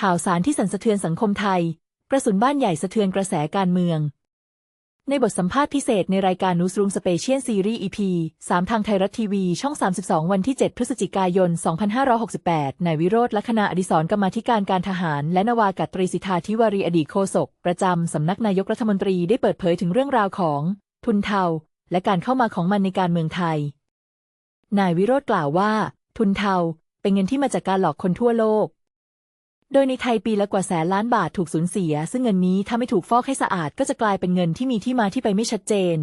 ข่าวสารที่สั่นสะเทือนสังคมไทย กระสุนบ้านใหญ่สะเทือนกระแสการเมือง ในบทสัมภาษณ์พิเศษในรายการนูสรูมสเปเชียลซีรีส์ EP 3 ทางไทยรัฐทีวี ช่อง 32 วันที่ 7 พฤศจิกายน 2568 นายวิโรธลัคนาอดิศรกรรมธิการการทหาร และนาวากาตรีสิทธาธิวารีอดีตโฆษกประจำสำนักนายกรัฐมนตรีได้เปิดเผยถึงเรื่องราวของ ทุนเทา และการเข้ามาของมันในการเมืองไทย นายวิโรธกล่าวว่า ทุนเทาเป็นเงินที่มาจากการหลอกคนทั่วโลก โดยในไทยปีละกว่าแสนล้านบาทถูกสูญเสีย ซึ่งเงินนี้ถ้าไม่ถูกฟอกให้สะอาดก็จะกลายเป็นเงินที่มีที่มาที่ไปไม่ชัดเจน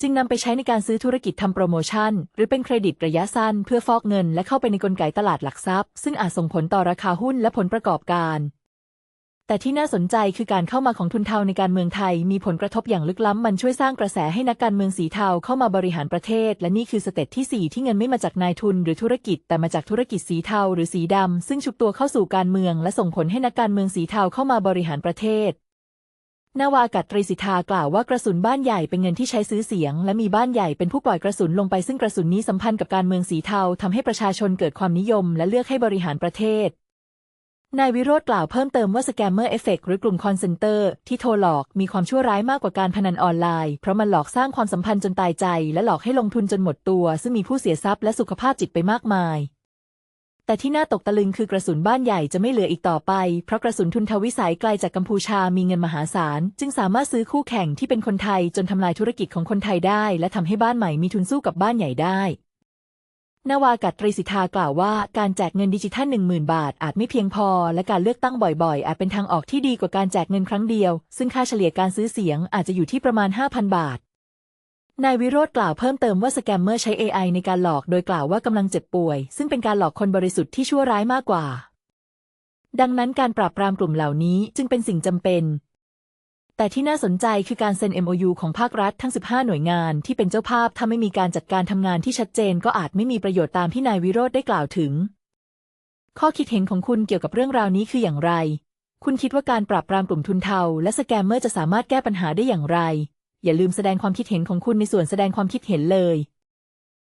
จึงนำไปใช้ในการซื้อธุรกิจทำโปรโมชั่น หรือเป็นเครดิตระยะสั้น เพื่อฟอกเงินและเข้าไปในกลไกตลาดหลักทรัพย์ ซึ่งอาจส่งผลต่อราคาหุ้นและผลประกอบการ แต่ที่น่าสนใจคือการเข้ามาของทุนเทาในการเมืองไทย มีผลกระทบอย่างลึกล้ำมันช่วยสร้างกระแสให้นักการเมืองสีเทาเข้ามาบริหารประเทศ และนี่คือสเต็ปที่ 4 ที่เงินไม่มาจากนายทุนหรือธุรกิจ แต่มาจากธุรกิจสีเทาหรือสีดำ ซึ่งชุบตัวเข้าสู่การเมือง และส่งผลให้นักการเมืองสีเทาเข้ามาบริหารประเทศนาวากาศตรีสิทธากล่าวว่ากระสุนบ้านใหญ่เป็นเงินที่ใช้ซื้อเสียง และมีบ้านใหญ่เป็นผู้ปล่อยกระสุนลงไปซึ่งกระสุนนี้สัมพันธ์กับการเมืองสีเทาทำให้ประชาชนเกิดความนิยม และเลือกให้บริหารประเทศ นายวิโรธกล่าวเพิ่มเติมว่าสแกมเมอร์เอฟเฟกหรือกลุ่มคอนเซนเตอร์ที่โทรหลอกมีความชั่วร้ายมากกว่าการพนันออนไลน์ เพราะมันหลอกสร้างความสัมพันธ์จนตายใจ และหลอกให้ลงทุนจนหมดตัว ซึ่งมีผู้เสียทรัพย์และสุขภาพจิตไปมากมาย แต่ที่น่าตกตะลึงคือกระสุนบ้านใหญ่จะไม่เหลืออีกต่อไป เพราะกระสุนทุนทวิสัยไกลจากกัมพูชามีเงินมหาศาล จึงสามารถซื้อคู่แข่งที่เป็นคนไทยจนทำลายธุรกิจของคนไทยได้ และทำให้บ้านใหม่มีทุนสู้กับบ้านใหญ่ได้ นาวากาตรีสิทธากล่าวว่าการแจกเงินดิจิทัล10,000 บาทอาจไม่เพียงพอ และการเลือกตั้งบ่อยๆ อาจเป็นทางออกที่ดีกว่าการแจกเงินครั้งเดียว ซึ่งค่าเฉลี่ยการซื้อเสียงอาจจะอยู่ที่ประมาณ 5,000 บาทนายวิโรธกล่าวเพิ่มเติมว่าสแกมเมอร์ใช้ AI ในการหลอกโดยกล่าวว่ากำลังเจ็บป่วย ซึ่งเป็นการหลอกคนบริสุทธิ์ที่ชั่วร้ายมากกว่า ดังนั้นการปราบปรามกลุ่มเหล่านี้จึงเป็นสิ่งจำเป็น แต่ที่น่าสนใจคือการเซ็น MOU ของภาครัฐทั้ง 15 หน่วยงานที่เป็นเจ้าภาพถ้าไม่มีการจัดการทำงานที่ชัดเจนก็อาจไม่มีประโยชน์ตามที่นายวิโรธได้กล่าวถึง ข้อคิดเห็นของคุณเกี่ยวกับเรื่องราวนี้คืออย่างไร คุณคิดว่าการปราบปรามกลุ่มทุนเทาและสแกมเมอร์จะสามารถแก้ปัญหาได้อย่างไร อย่าลืมแสดงความคิดเห็นของคุณในส่วนแสดงความคิดเห็นเลย